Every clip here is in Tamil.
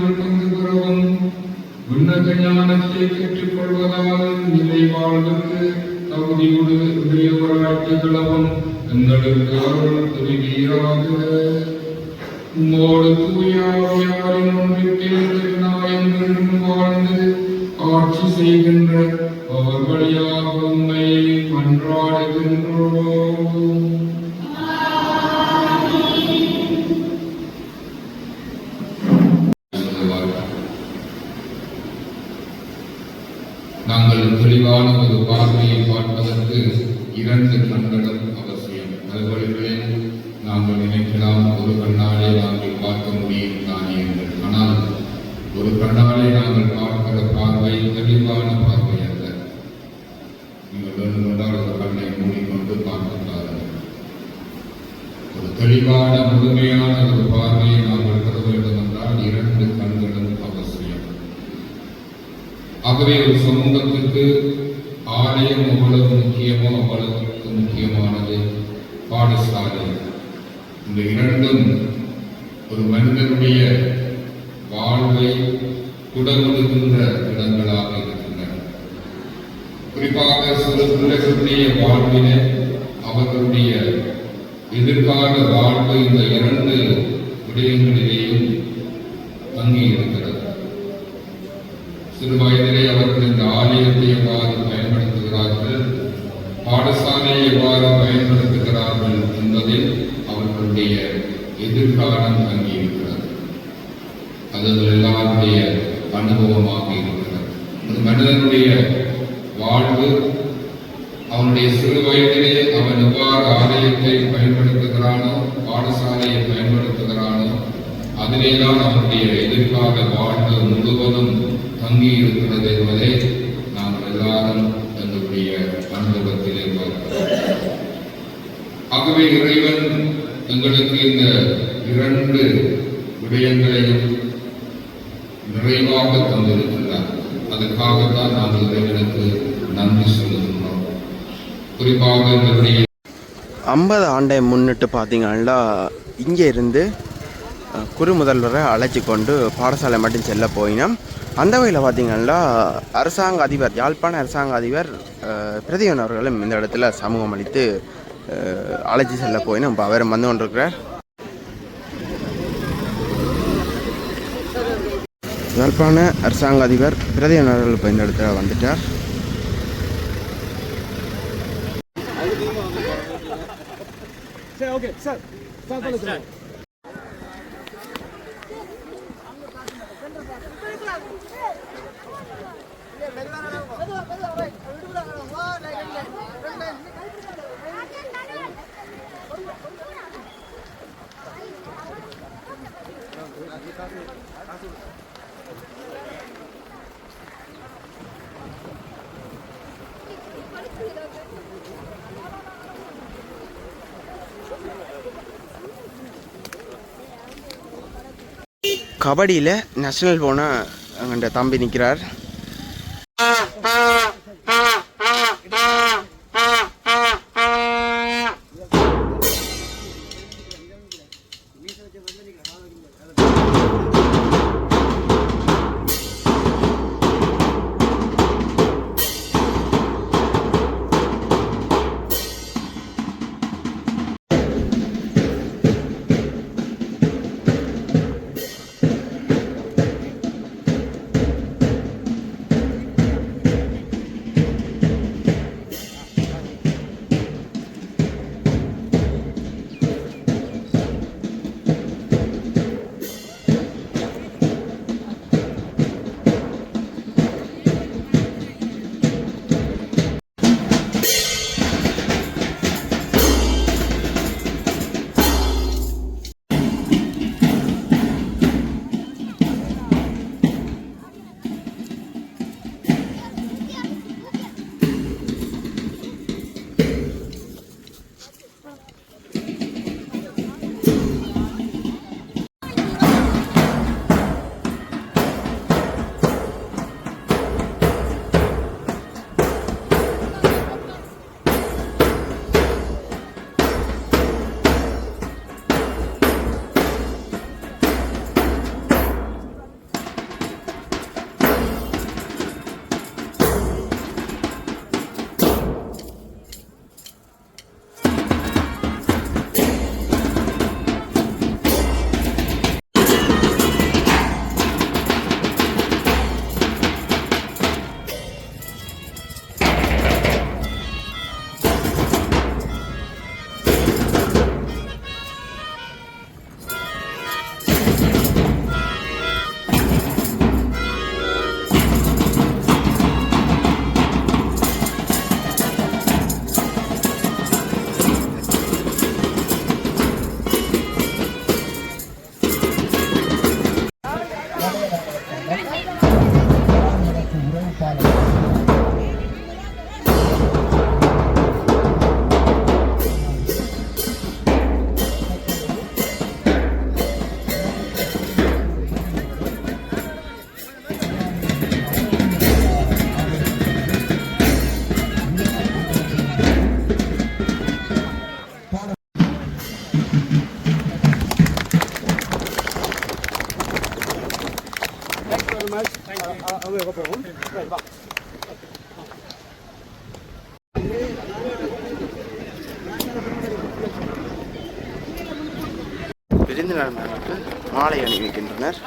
நிறைவேற்றில் நாங்கள் பங்கு பெறவும் உன்னத ஞானத்தை கற்றுக்கொள்வதால் நிலை வாழ்வுக்கு தகுதி உடையவராட்சி கிளவும் எங்களுக்கு அருள் புரிவீராக உம்மோடு தூயாவியாரின் ஒன்றில் நாயங்கள் வாழ்ந்து ஆட்சி செய்கின்ற அவர் வழியாக உண்மையை மன்றாடுகின்றோம். நாங்கள் ஒரு பார்வையை பார்ப்பதற்கு இரண்டு கண்களும் அவசியம். அதுபோலவே நாங்கள் நினைக்கலாம் ஒரு கண்ணாலே நாங்கள் பார்க்க முடியும் தானே என்று. ஆனால் ஒரு கண்ணாலே நாங்கள் பார்க்கிற பார்வை தெளிவான பார்வை அல்ல. நீங்கள் வேண்டுமென்றால் ஒரு கண்ணை மூடிக்கொண்டு பார்க்கக்கூடாது ஒரு தெளிவான முழுமையான ஒரு பார்வையை நாங்கள் பெற வேண்டும் என்றால் இரண்டு கண்களும் அவசியம். ஆகவே ஒரு சமூகத்திற்கு ஆலயம் எவ்வளவு முக்கியமோ அவ்வளவுக்கு முக்கியமானது பாடசாலை. இந்த இரண்டும் ஒரு மனிதனுடைய வாழ்வை குடமுடுகின்ற இடங்களாக இருக்கின்றன. குறிப்பாக சிறு பிள்ளைகளுடைய வாழ்விலே அவர்களுடைய எதிர்கால வாழ்வு இந்த இரண்டு விடயங்களிலேயும் தங்கி இருக்கிறது. சிறு வயதிலே அவர்கள் இந்த ஆலயத்தை எவ்வாறு பயன்படுத்த பாடசாலையை எவ்வாறு பயன்படுத்துகிறார்கள் என்பதில் அவர்களுடைய எதிர்காலம் தங்கியிருக்கிறது அது எல்லாருடைய அனுபவமாக இருக்கிறது. ஒரு மனிதனுடைய வாழ்வு அவனுடைய சிறு வயதிலே அவன் எவ்வாறு ஆலயத்தை பயன்படுத்துகிறானோ பாடசாலையை பயன்படுத்துகிறானோ அதிலேதான் அவனுடைய எதிர்கால வாழ்வு முழுவதும் தங்கி இருக்கிறது என்பதை நாம் எல்லாரும் ஆகவே இறைவன் எங்களுக்கு இந்த இரண்டு விடயங்களையும் நிறைவாக தந்திருக்கிறார். அதற்காகத்தான் நாங்கள் இறைவனுக்கு நன்றி சொல்லுகின்றோம். குறிப்பாக இந்த விடயம் ஐம்பது ஆண்டை முன்னிட்டு பார்த்தீங்கன்னா இங்கே இருந்து அஹ், குரு முதல்வரை அழைச்சி கொண்டு பாடசாலை மட்டும் செல்ல போயினோம். அந்த வகையில் பார்த்தீங்கன்னா அரசாங்க அதிபர் யாழ்ப்பாண அரசாங்க அதிபர் அஹ், அவர்களும் இந்த இடத்துல சமூகம் அளித்து அழைச்சி செல்ல போய் நம்ம அவர் வந்து கொண்டிருக்கிறார் யாழ்ப்பாண அரசாங்க அதிபர் பிரதிபன் அவர்கள் இப்போ இந்த இடத்துல வந்துட்டார் கபடியில் நேஷனல் போன எங்கள்கிட்ட தம்பி நிற்கிறார் விருந்தினர்களுக்கு மாலை அணிவிக்கின்றனர்.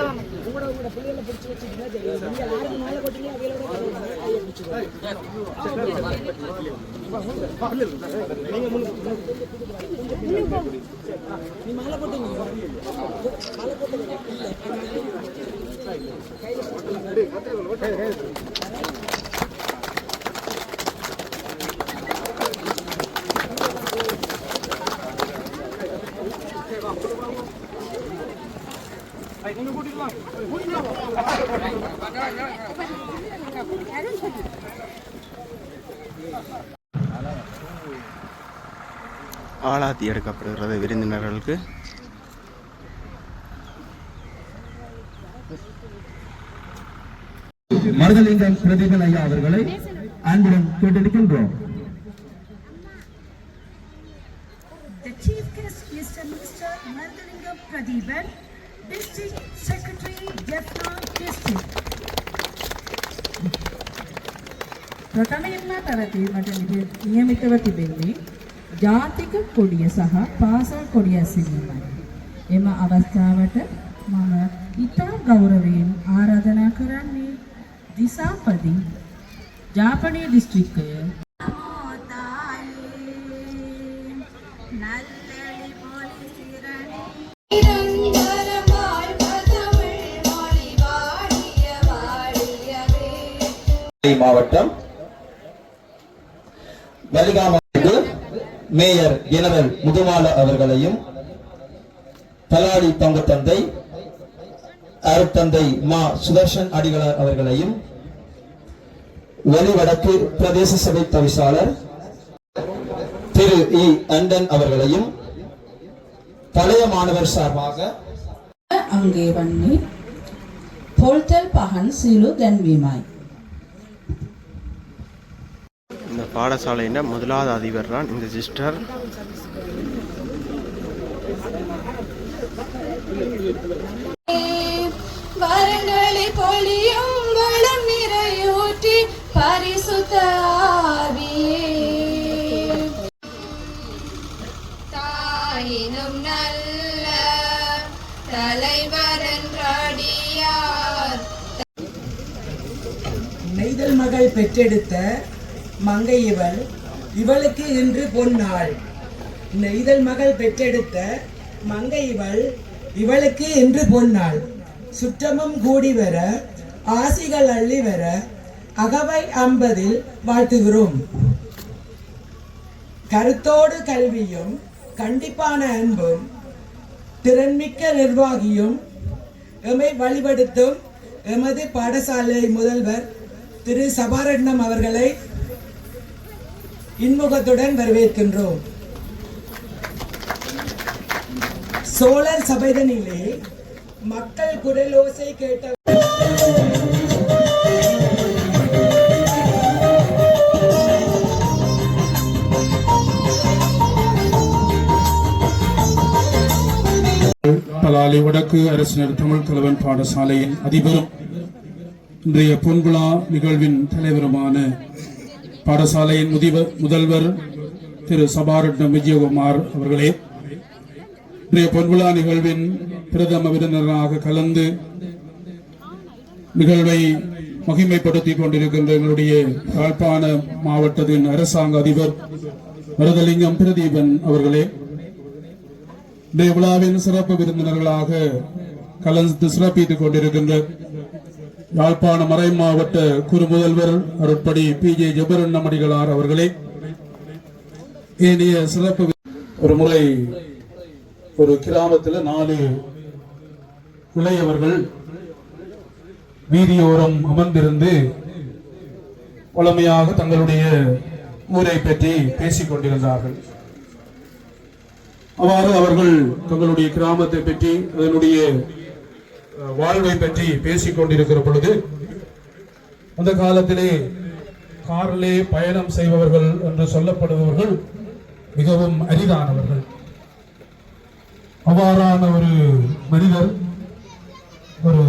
உங்களோட உங்களோட பிள்ளைகளை பிடிச்சி வச்சுக்கிட்டீங்கன்னா தெரியும் நீங்கள் யாருக்கு மேலே போட்டீங்க அவையோட பிடிச்சிக்கோ நீ மேலே போட்டீங்க மேலே போட்டீங்க இல்லை கையில் ஆளாத்தி எடுக்கப்படுகிறது விருந்தினர்களுக்கு. மருதலிங்கம் பிரதீபன் ஐயா அவர்களை அன்புடன் கேட்டிருக்கின்றோம் The chief guest Mr. ප්‍රථමයෙන්ම පැවැත්වීමට නියමිතව තිබෙන්නේ ජාතික කොඩිය සහ පාසල් කොඩිය ඇසීමයි. එම අවස්ථාවට මම ඉතා ගෞරවයෙන් ආරාධනා කරන්නේ දිසාපති ජාපනය දිස්ත්‍රික්කය නල් நாகை மாவட்டம் வலிகாமக்கு மேயர் ஜெனரல் முதுமால அவர்களையும் தலாடி தங்கத்தந்தை அருத்தந்தை மா சுதர்ஷன் அடிகளார் அவர்களையும் வலிவடக்கு பிரதேச சபை தவிசாளர் திரு இ அண்டன் அவர்களையும் பழைய மாணவர் சார்பாக அங்கே பண்ணி போல்தல் பகன் சீலு தன்விமாய். இந்த பாடசாலையின் முதலாவது அதிபர் தான் இந்த சிஸ்டர். வரங்களை பொழியும் வளம் நிறையூற்றி பரிசுத்த ஆவியே. தாயினும் நல்ல தலைவரன்றடியார் நெய்தல் மகள் பெற்றெடுத்த மங்கை இவள் இவளுக்கு இன்று பொன்னாள் இதழ் மகள் பெற்றெடுத்த மங்கை இவள் இவளுக்கு இன்று பொன்னாள் சுற்றமும் கூடி வர ஆசிகள் அள்ளி வர அகவை ஐம்பதில் வாழ்த்துகிறோம். கருத்தோடு கல்வியும் கண்டிப்பான அன்பும் திறன்மிக்க நிர்வாகியும் எமை வழிபடுத்தும் எமது பாடசாலை முதல்வர் திரு சபாரட்னம் அவர்களை இன்முகத்துடன் வரவேற்கின்றோம். சோழர் சபைதனிலே மக்கள் குரலோசை கேட்ட பலாலி வடக்கு அரசினர் தமிழ் கலவன் பாடசாலையின் அதிபரும் இன்றைய பொன்விழா நிகழ்வின் தலைவருமான பாடசாலையின் முதிவர் முதல்வர் திரு சபாரட்னம் விஜயகுமார் அவர்களே இன்றைய பொன்விழா நிகழ்வின் பிரதம விருந்தினராக கலந்து நிகழ்வை மகிமைப்படுத்திக் கொண்டிருக்கின்ற எங்களுடைய யாழ்ப்பாண மாவட்டத்தின் அரசாங்க அதிபர் வரதலிங்கம் பிரதீபன் அவர்களே இன்றைய விழாவின் சிறப்பு விருந்தினர்களாக கலந்து சிறப்பித்துக் கொண்டிருக்கின்ற யாழ்ப்பாண மறை மாவட்ட குறு முதல்வர் அருட்படி பி ஜே ஜபரண்ணமடிகளார் அவர்களே ஏனைய சிறப்பு ஒரு முறை ஒரு கிராமத்தில் நாலு இளையவர்கள் வீதியோரம் அமர்ந்திருந்து வளமையாக தங்களுடைய ஊரை பற்றி பேசிக் கொண்டிருந்தார்கள். அவ்வாறு அவர்கள் தங்களுடைய கிராமத்தை பற்றி அதனுடைய வாழ்வை பற்றி பேசிக் கொண்டிருக்கிற பொழுது அந்த காலத்திலே காரிலே பயணம் செய்பவர்கள் என்று சொல்லப்படுபவர்கள் மிகவும் அரிதானவர்கள். அவ்வாறான ஒரு மனிதர் ஒரு